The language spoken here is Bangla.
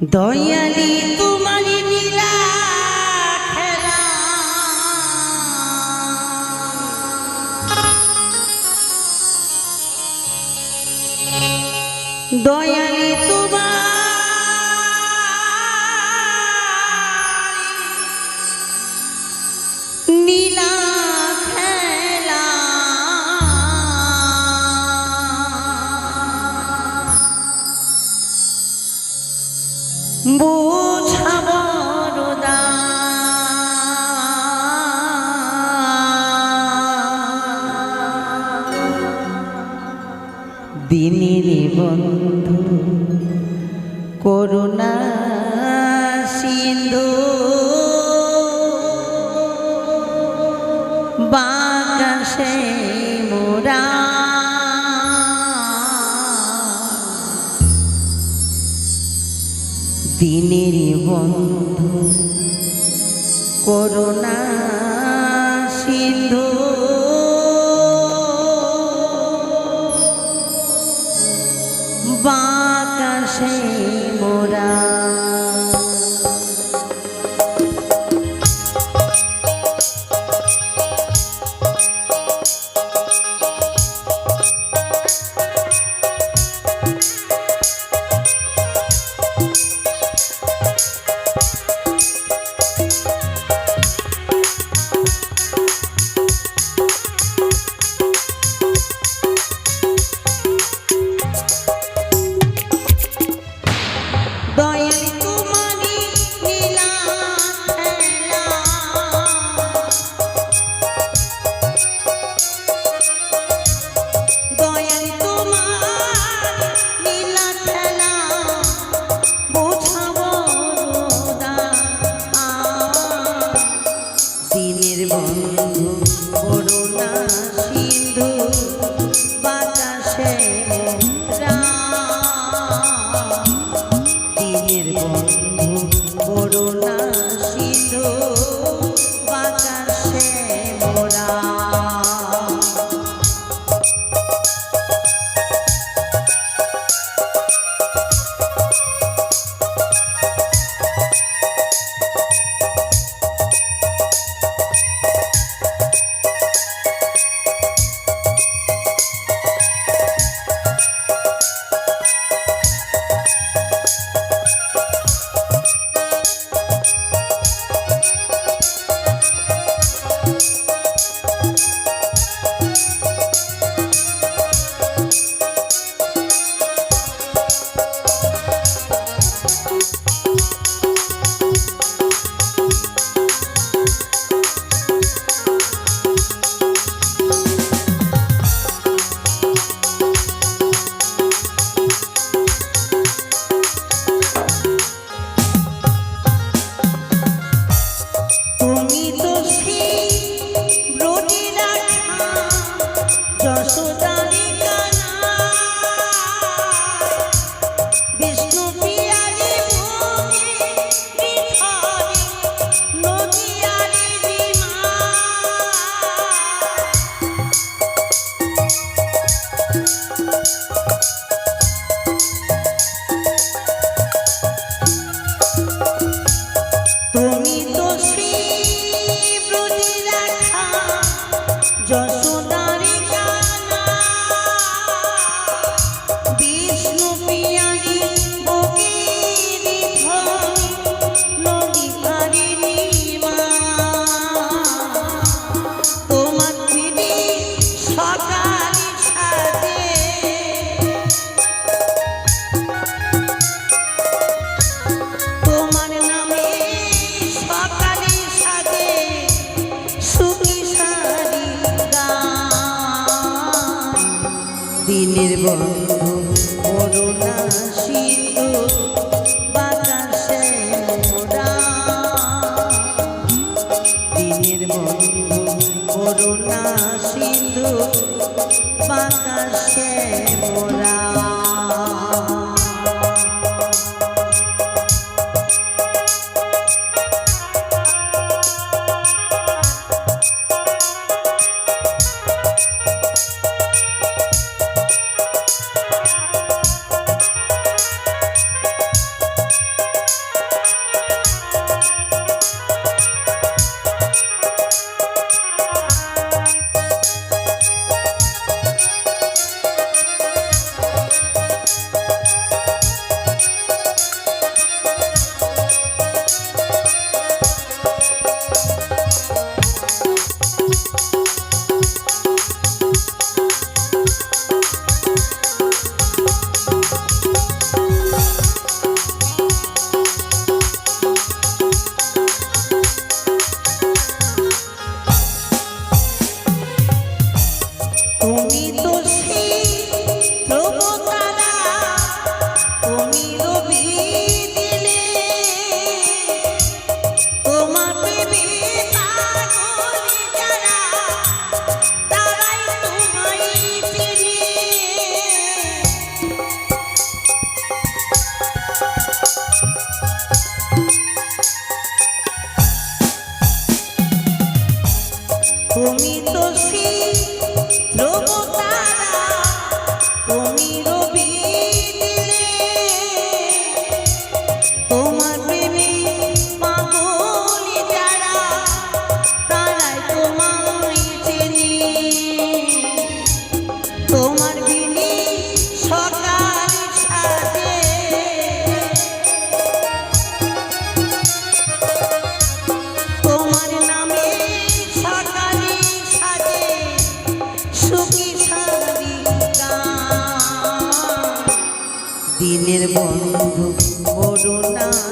দয়ালি তোমার দয়ালি তোমার বুঝাবার দিনের বন্ধু করুণা দিনের বন্ধু করোনা সিন্ধু। বাতাসে Oh. নির্বন্ধ দিনের বন্ধু বড় না